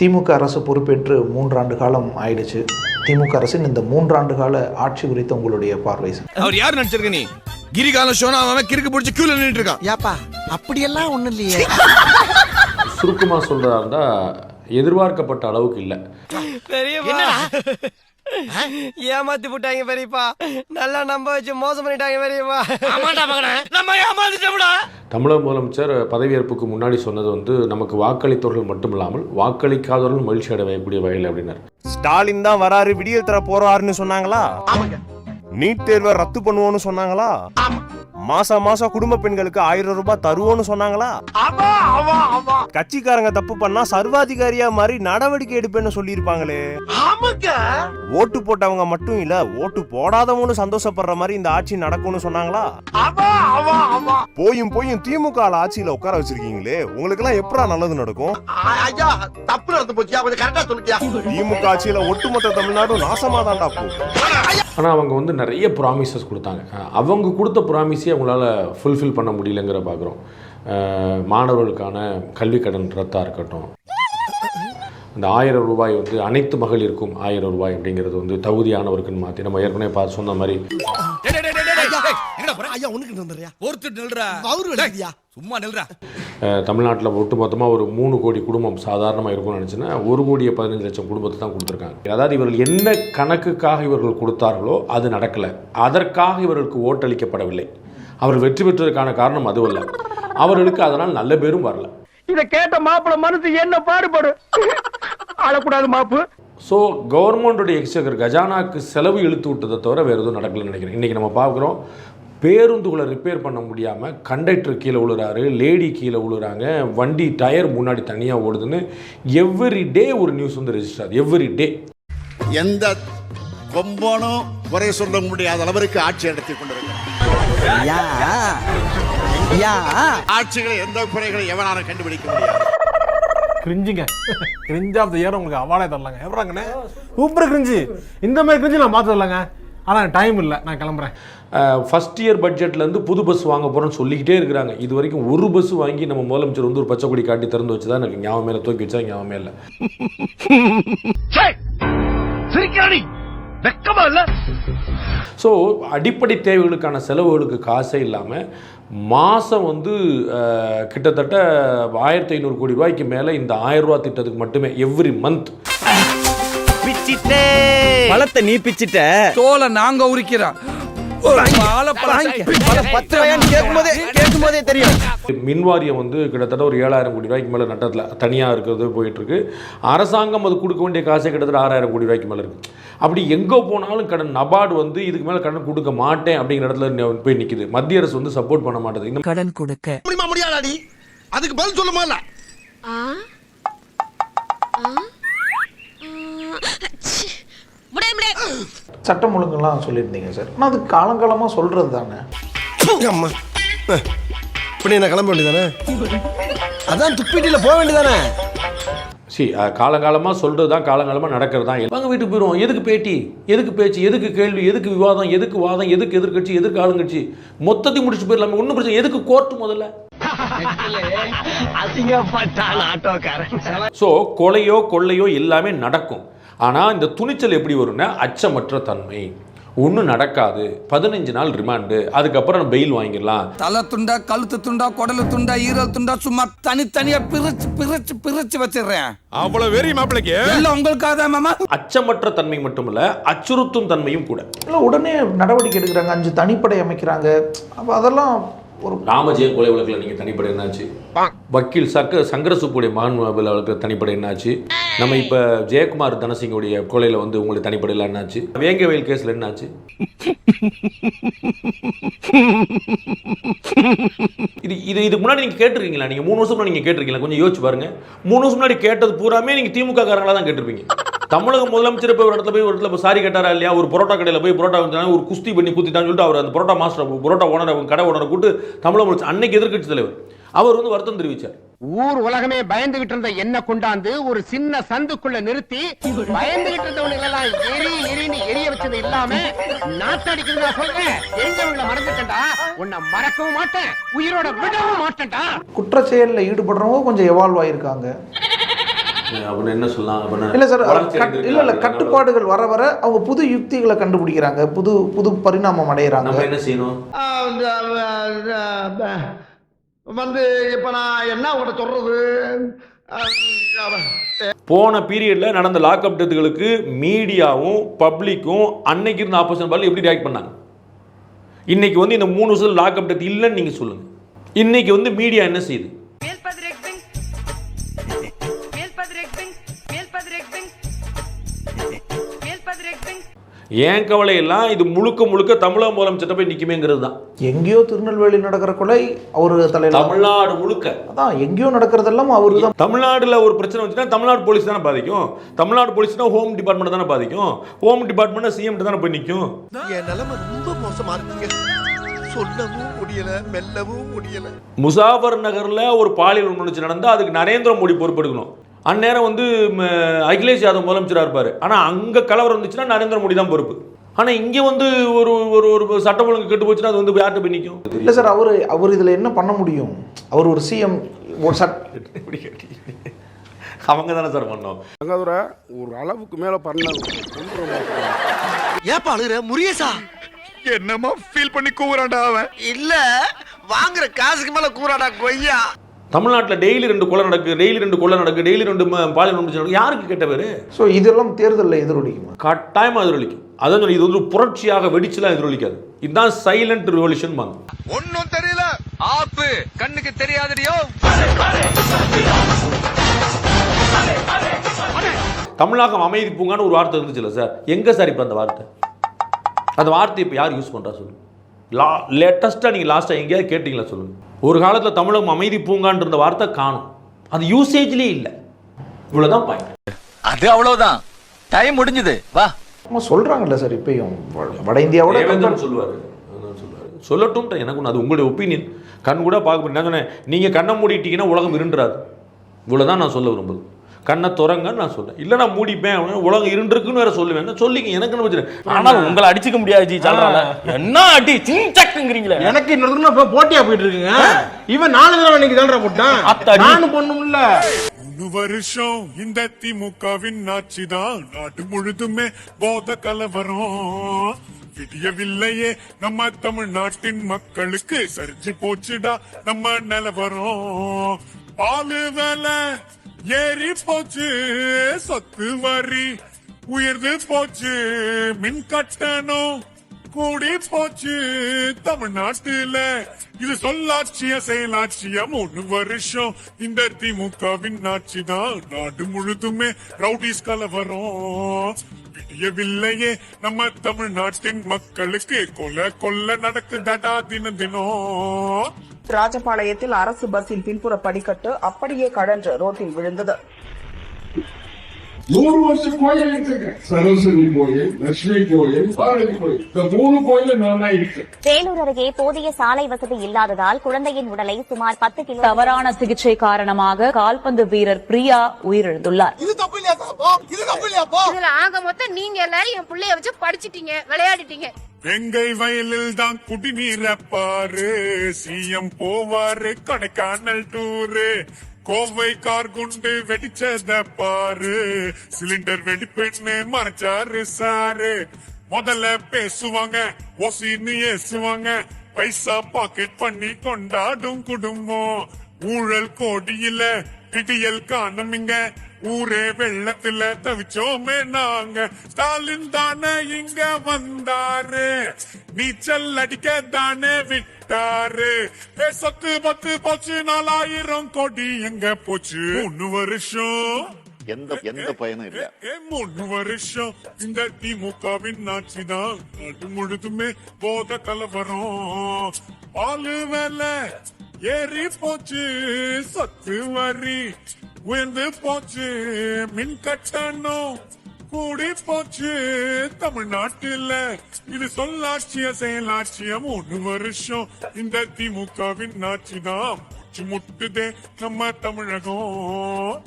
திமுக அரசு பொறுப்பேற்று மூன்றாண்டு காலம் ஆயிடுச்சு. திமுக அரசின் இந்த மூன்றாண்டு கால ஆட்சி குறித்த உங்களுடைய பார்வை அவர் யார் நடிச்சிருக்க நீ? கிரிகால சோனா அவன் கிறுக்கு பிடிச்சி கியூல நின்னுட்டு இருக்கான். ஏப்பா அப்படியெல்லாம் ஒண்ணும் இல்லையே. சுருக்கமாக சொல்கிறதா இருந்தால் எதிர்பார்க்கப்பட்ட அளவுக்கு இல்லை. ஏமாத்தி போட்டாங்க பெரியப்பா. நல்லா நம்ப வச்சு மோசம் பண்ணிட்டாங்க பெரியப்பா. ஆமாடா மகனே. நம்ம ஏமாந்துட்டோம்டா தமிழக முதலமைச்சர் பதவியேற்புக்கு முன்னாடி சொன்னது வந்து நமக்கு வாக்களித்தவர்கள் மட்டும் இல்லாமல் வாக்களிக்காதவர்கள் மகிழ்ச்சி அடையக்கூடிய வகையில் அப்படின்னார். ஸ்டாலின் தான் வராரு விடியல் தர போறாருன்னு சொன்னாங்களா? நீட் தேர்வை ரத்து பண்ணுவோம்னு சொன்னாங்களா? மாசம் மாசம் குடும்ப பெண்களுக்கு ஆயிரம் ரூபாய் தருவோம்னு சொன்னாங்களா? கட்சிக்காரங்க தப்பு பண்ணா சர்வாதிகாரியா மாதிரி நடவடிக்கை எடுப்பேன்னு சொல்லியிருப்பாங்களே. ஓட்டு போட்டவங்க மட்டும் இல்ல ஓட்டு போடாதவங்க சந்தோஷப்படுற மாதிரி இந்த ஆட்சி நடக்கும்னு சொன்னாங்களா? போயும் போயும் திமுக ஆட்சியில உட்கார வச்சிருக்கீங்களே உங்களுக்கு எல்லாம் எப்படா நல்லது நடக்கும்? ஐயா தப்பு நடந்து போச்சியா கொஞ்சம் கரெக்டா சொல்லுக்கியா திமுக ஆட்சியில ஒட்டுமொத்த தமிழ்நாடும் நாசமா தான்டா ஆனால் அவங்க வந்து நிறைய ப்ராமிசஸ் கொடுத்தாங்க. அவங்க கொடுத்த ப்ராமிஸே அவங்களால ஃபுல்ஃபில் பண்ண முடியலங்கிற பார்க்குறோம் மாணவர்களுக்கான கல்வி கடன் ரத்தாக இருக்கட்டும். அந்த ஆயிரம் ரூபாய் வந்து அனைத்து மகளிருக்கும் ஆயிரம் ரூபாய் அப்படிங்கிறது வந்து தகுதியானவருக்குன்னு மாற்றி நம்ம ஏற்கனவே பார்த்து சொன்ன மாதிரி. தமிழ்நாட்டில் ஒட்டுமொத்தமாக ஒரு மூணு கோடி குடும்பம் சாதாரணமாக இருக்கும்னு நினச்சின்னா ஒரு கோடியே பதினஞ்சு லட்சம் குடும்பத்தை தான் கொடுத்துருக்காங்க. அதாவது இவர்கள் என்ன கணக்குக்காக இவர்கள் கொடுத்தார்களோ அது நடக்கலை. அதற்காக இவர்களுக்கு ஓட்டளிக்கப்படவில்லை. அவர்கள் வெற்றி பெற்றதற்கான காரணம் அதுவல்ல. அவர்களுக்கு அதனால் நல்ல பேரும் வரல. இத கேட்ட மாப்பிள மனசு என்ன பாடுபடும் அழக்கூடாது மாப்பு. ஸோ கவர்மெண்டோடைய எக்ஸ்சக்கர் கஜானாக்கு செலவு இழுத்து விட்டதை தவிர வேறு எதுவும் நடக்கலன்னு நினைக்கிறேன். இன்றைக்கி நம்ம பார்க்குறோம் பேருந்துகளை ரிப்பேர் பண்ண முடியாமல் கண்டக்டர் கீழே விழுறாரு லேடி கீழே விழுறாங்க வண்டி டயர் முன்னாடி தனியாக ஓடுதுன்னு எவ்ரி டே ஒரு நியூஸ் வந்து ரெஜிஸ்டர் ஆகுது. எவ்ரி டே எந்த கொம்பனும் குறை சொல்ல முடியாத அளவிற்கு ஆட்சி நடத்தி கொண்டிருக்கிறார். யா. யா. ஆட்சிகளை எந்த குறைகளை எவனாலும் கண்டுபிடிக்க முடியாது. கிரிஞ்சுங்க. கிரிஞ்ச் ஆஃப் த இயர் உங்களுக்கு அவார்டே தரலாங்க. எவ்வளோங்கண்ணே சூப்பர் கிரிஞ்சு. இந்த மாதிரி கிரிஞ்சு நான் பார்த்து தரலாங்க. ஆனால் டைம் இல்லை. நான் கிளம்புறேன். ஃபஸ்ட் இயர் பட்ஜெட்லேருந்து புது பஸ் வாங்க போகிறோன்னு சொல்லிக்கிட்டே இருக்கிறாங்க. இது வரைக்கும் ஒரு பஸ் வாங்கி நம்ம முதலமைச்சர் வந்து ஒரு பச்சை கொடி காட்டி திறந்து வச்சு தான் எனக்கு ஞாபகம் மேலே தூக்கி வச்சா ஞாபகமே இல்லை. சிரிக்கிறாடி வெக்கமா இல்ல? ஸோ அடிப்படை தேவைகளுக்கான செலவுகளுக்கு காசே இல்லாமல் மாதம் வந்து கிட்டத்தட்ட ஆயிரத்தி ஐநூறு கோடி ரூபாய்க்கு மேலே இந்த ஆயிரம் ரூபா திட்டத்துக்கு மட்டுமே எவ்ரி மந்த் பிச்சிட்டே. பழத்தை நீ பிச்சிட்ட. தோலை நாங்க உரிக்கிறோம். ஒரு வாழைப்பழம் பத்து ரூபாயான்னு கேட்கும்போதே கேட்கும்போதே தெரியும். மின் வாரியம் வந்து கிட்டத்தட்ட ஒரு ஏழாயிரம் கோடி ரூபாய்க்கு மேலே நட்டத்தில் தனியாக இருக்கிறது போயிட்டுருக்கு. அரசாங்கம் அது கொடுக்க வேண்டிய காசே கிட்டத்தட்ட ஆறாயிரம் கோடி ரூபாய்க்கு மேலே இருக்குது அப்படி எங்கே போனாலும் கடன் நபார்டு வந்து இதுக்கு மேலே கடன் கொடுக்க மாட்டேன் அப்படிங்கிற இடத்துல போய் நிற்குது மத்திய அரசு வந்து சப்போர்ட் பண்ண மாட்டேது. இந்த கடன் கொடுக்க. முடியாதாடி? அதுக்கு பதில் சொல்லுமா இல்ல முடியாது முடியாது சட்டம் ஒழுங்குலாம் சொல்லியிருந்தீங்க சார். ஆனால் அது காலங்காலமாக சொல்கிறது தானே. அம்மா. இப்படி என்ன கிளம்ப வேண்டியதானே? அதான் துப்பிட்டில போக வேண்டியதானே? சி காலங்காலமாக சொல்கிறது தான் காலங்காலமாக நடக்கிறது தான். வாங்க வீட்டுக்கு போயிடுவோம் எதுக்கு பேட்டி? எதுக்கு பேச்சு? எதுக்கு கேள்வி? எதுக்கு விவாதம்? எதுக்கு வாதம்? எதுக்கு எதிர்க்கட்சி? எதுக்கு ஆளுங்கட்சி? மொத்தத்தையும் முடிச்சு போயிடலாமே. ஒன்றும் பிரச்சனை எதுக்கு கோர்ட்டு முதல்ல? அசிங்கப்பட்டான் ஆட்டோக்காரன். ஸோ கொலையோ கொள்ளையோ எல்லாமே நடக்கும். ஆனால் இந்த துணிச்சல் எப்படி வரும்னா அச்சமற்ற தன்மை. ஒன்றும் நடக்காது. பதினஞ்சு நாள் ரிமாண்டு அதுக்கப்புறம் பெயில் வாங்கிடலாம். தலை துண்டா கழுத்து துண்டா குடலு துண்டா ஈரல் துண்டா சும்மா தனித்தனியா பிரிச்சு பிரிச்சு பிரிச்சு வச்சிடுறேன். அவ்வளவு வெறி மாப்பிளைக்கு. எல்லாம் உங்களுக்காக தான் மாமா. அச்சமற்ற தன்மை மட்டுமல்ல அச்சுறுத்தும் தன்மையும் கூட. இல்லை உடனே நடவடிக்கை எடுக்கிறாங்க. அஞ்சு தனிப்படை அமைக்கிறாங்க. அப்போ அதெல்லாம் ஒரு ராமஜெயம் கொலை வழக்கில் நீங்கள் தனிப்படை என்னாச்சு? வக்கீல் சக்க சங்கரசுப்புடைய மகன் வழக்கு தனிப்படை என்னாச்சு? நம்ம இப்போ ஜெயக்குமார் தனசிங்குடைய கொலையில் வந்து உங்களுக்கு தனிப்படையில் என்னாச்சு? வேங்கவேல் கேஸில் என்னாச்சு? இது இது இதுக்கு முன்னாடி நீங்கள் கேட்டிருக்கீங்களா? நீங்கள் மூணு வருஷம் முன்னாடி நீங்கள் கேட்டிருக்கீங்களா? கொஞ்சம் யோசிச்சு பாருங்க. மூணு வருஷம் முன்னாடி கேட்டது பூராமே நீங்கள் திமுக காரங்களா தான் கேட்டிருப்பீங்க. தமிழக முதலமைச்சர் போய் ஒரு இடத்துல போய் ஒரு இடத்துல போய் சாரி கேட்டாரா இல்லையா? ஒரு பரோட்டா கடையில் போய் பரோட்டா வந்தாங்க ஒரு குஸ்தி பண்ணி குத்திட்டான்னு சொல்லிட்டு அவர் அந்த பரோட்டா மாஸ்டர் பரோட்டா ஓனர் கடை ஓனரை கூட்டு தமிழக முதலமைச்சர் அன்னைக்கு எதிர்கட்சி தலைவர். அவர் வந்து வருத்தம் தெரிவித்தார் ஊர் உலகமே பயந்துகிட்டு இருந்த என்ன கொண்டாந்து ஒரு சின்ன சந்துக்குள்ள நிறுத்தி பயந்துகிட்டு இருந்தவனுங்க எல்லாம் எரி எரின்னு எரிய வச்சது இல்லாம நாத்தடிக்கிறதா சொல்றேன். எரிஞ்சவங்களை மறந்துட்டேன்டா. உன்னை மறக்கவும் மாட்டேன். உயிரோட விடவும் மாட்டேன்டா. குற்றச்செயலில் ஈடுபடுறவங்க கொஞ்சம் எவால்வ் ஆகியிருக்காங்க அப்படின்னு என்ன சொல்லலாம்? அப்படின்னா இல்ல சார் இல்ல இல்ல. கட்டுப்பாடுகள் வர வர அவங்க புது யுக்திகளை கண்டுபிடிக்கிறாங்க. புது புது பரிணாமம் செய்யணும்? வந்து இப்ப நான் என்ன உங்கள்கிட்ட சொல்றது? போன பீரியட்ல நடந்த லாக்அப் டெத்துகளுக்கு மீடியாவும் பப்ளிக்கும் அன்னைக்கு இருந்த ஆப்போசிஷன் பார்ல எப்படி ரியாக்ட் பண்ணாங்க? இன்னைக்கு வந்து இந்த மூணு வருஷத்தில் லாக்அப் டெத் இல்லைன்னு நீங்க சொல்லுங்க. இன்னைக்கு வந்து மீடியா என்ன செய்யுது? ஏன் கவலை எல்லாம் இது முழுக்க முழுக்க தமிழக முதலமைச்சர்ட்ட போய் நிக்குமேங்கிறது தான். எங்கேயோ திருநெல்வேலி நடக்கிற கொலை அவரு தலையில தமிழ்நாடு முழுக்க. அதான் எங்கேயோ நடக்கிறதெல்லாம் அவரு தான் தமிழ்நாடுல ஒரு பிரச்சனை வந்துச்சுன்னா தமிழ்நாடு போலீஸ் தானே பாதிக்கும். தமிழ்நாடு போலீஸ்னா ஹோம் டிபார்ட்மெண்ட் தானே பாதிக்கும். ஹோம் டிபார்ட்மெண்ட் சிஎம் தானே போய் நிற்கும் என் நிலைமை ரொம்ப மோசமா இருக்குங்க. சொல்லவும் முடியல மெல்லவும் முடியல. முசாஃபர் நகர்ல ஒரு பாலியல் உணர்ச்சி நடந்தா அதுக்கு நரேந்திர மோடி பொறுப்பெடுக்கணும். அந்நேரம் வந்து ம, அகிலேஷ் யாதவ் முதலமைச்சராக இருப்பார். ஆனால் அங்கே கலவரம் இருந்துச்சுன்னா நரேந்திர மோடி தான் பொறுப்பு. ஆனால் இங்கே வந்து ஒரு ஒரு ஒரு சட்டம் ஒழுங்கு கெட்டு போச்சுன்னா அது வந்து யார்கிட்ட போய் நிற்கும் இல்ல சார் அவரு அவர் இதுல என்ன பண்ண முடியும்? அவர் ஒரு சிஎம் ஒரு சட்? அவங்க தானே சார் பண்ணோம். தங்காதுரை ஒரு அளவுக்கு மேல பண்ண ஏப்பா அழுகுற? முரியசா என்னமா ஃபீல் பண்ணி கூவுறான்டா அவன். இல்ல வாங்குற காசுக்கு மேல கூறாடா கொய்யா. தமிழ்நாட்டில் டெய்லி ரெண்டு கொலை நடக்கு டெய்லி ரெண்டு கொலை நடக்கு டெய்லி ரெண்டு பாலியல் நடக்கு. யாருக்கு கெட்ட பேர்? ஸோ இதெல்லாம் தேர்தலில் எதிரொலிக்குமா? கட்டாயமாக எதிரொலிக்கும். அதான் சொல்லி இது வந்து ஒரு புரட்சியாக வெடிச்சுலாம் எதிரொலிக்காது. இதுதான் சைலண்ட் ரிவல்யூஷன் ஒன்னும் தெரியல. ஆப்பு. கண்ணுக்கு தெரியாதடியோ. தமிழகம் அமைதி பூங்கான்னு ஒரு வார்த்தை இருந்துச்சுல்ல சார்? எங்கே சார் இப்போ அந்த வார்த்தை? அந்த வார்த்தை இப்போ யார் யூஸ் பண்ணுறா சொல்லுங்க. லா லேட்டஸ்ட்டாக நீங்கள் லாஸ்ட்டாக எங்கேயாவது கேட்டிங்களா சொல்லுங்க. ஒரு காலத்தில் தமிழகம் அமைதி இருந்த வார்த்தை காணும். அது யூசேஜ்லேயே இல்லை. இவ்வளோதான் பாயிண்ட் அது அவ்வளவுதான். டைம் முடிஞ்சது. வா. அவங்க சொல்றாங்கல்ல சார் இப்பயும். வட- வட இந்தியாவோட சொல்லுவார் சொல்லுவார். சொல்லட்டும் எனக்கு ஒன்று அது உங்களுடைய ஒப்பீனியன் கண் கூட பார்க்க நான் சொன்னேன் நீங்கள் கண்ணை மூடிட்டீங்கன்னா உலகம் இருண்டுறாது இவ்வளோதான் நான் சொல்ல விரும்புது. கண்ணை துறங்கன்னு நான் சொல்றேன். இல்லை நான் மூடிப்பேன் அப்படின்னா உலகம் இருண்டிருக்குன்னு வேற சொல்லுவேன். சொல்லிங்க எனக்கு என்ன பிரச்சனை? ஆனா உங்களை அடிச்சுக்க முடியாது ஜி என்ன அடி சிங்சக்குங்கிறீங்களே எனக்கு இன்னொரு இப்போ போட்டியா போயிட்டு இருக்குங்க இவன் நாலு தடவை இன்னைக்கு தான்டா போட்டான். நானும் பொண்ணும்ல மூணு வருஷம் இந்த திமுகவின் ஆட்சிதான். நாடு முழுதுமே போத கலவரம். விடியவில்லையே நம்ம தமிழ்நாட்டின் மக்களுக்கு. சரிஞ்சு போச்சுடா நம்ம நிலவரம். பாலு வேலை ஏறி போச்சு சொத்து வரி. உயர்ந்து போச்சு மின் கட்டணம். கூடி போச்சு தமிழ்நாட்டுல. இது சொல்லாட்சிய செயலாட்சிய மூணு வருஷம். இந்த திமுகவின் ஆட்சி தான் நாடு முழுதுமே ரவுடிஸ் கலவரம். விடியவில்லையே நம்ம தமிழ்நாட்டின் மக்களுக்கு கொலை கொல்ல நடக்குதடா தினம் தினம். ராஜபாளையத்தில் அரசு பஸ்ஸின் பின்புற படிக்கட்டு அப்படியே கழன்று ரோட்டில் விழுந்தது. நூறு வருஷம் கோயில் இருக்கு சரஸ்வதி கோயில் லட்சுமி கோயில் பாரதி கோயில். இந்த மூணு கோயில நான் தான் இருக்கேன். வேலூர் அருகே போதிய சாலை வசதி இல்லாததால் குழந்தையின் உடலை சுமார் பத்து கிலோ தவறான சிகிச்சை காரணமாக கால்பந்து வீரர் பிரியா உயிரிழந்துள்ளார். இது தப்பு இல்லையா இது தப்பு இல்லையாப்பா இதுல ஆக மொத்தம் நீங்க எல்லாரும் என் பிள்ளைய வச்சு படிச்சிட்டீங்க விளையாடிட்டீங்க. வெங்கை வயலில் தான் குடிநீர பாரு சிஎம் போவாரு கொடைக்கானல் டூரு. கோவை கார் குண்டு வெடிச்சத பாரு. சிலிண்டர் வெடிப்புன்னு மறைச்சாரு சாரு. முதல்ல பேசுவாங்க ஒசின்னு ஏசுவாங்க. பைசா பாக்கெட் பண்ணி கொண்டாடும் குடும்பம். ஊழல் கோடியில விடியல் காணுமிங்க ஊரே வெள்ளத்துல தவிச்சோமே நாங்க. ஸ்டாலின் தானே இங்க வந்தாரு நீச்சல் அடிக்க தானே விட்டாரு. ஏ சொத்து பத்து போச்சு நாலாயிரம் கோடி எங்க போச்சு? மூணு வருஷம். எந்த எந்த பயனும் இல்ல. மூணு வருஷம். இந்த திமுகவின் ஆட்சி தான் நாடு முழுதுமே போத கலவரம் பாலு வேலை. ஏறி போச்சு சொத்து வரி. உயர்ந்து போச்சு மின் கட்டணம். கூடி போச்சு தமிழ்நாட்டுல. இது சொல்லாட்சிய செயலாட்சிய மூணு வருஷம். இந்த திமுகவின் ஆட்சி தான் முட்டுதே நம்ம தமிழகம்.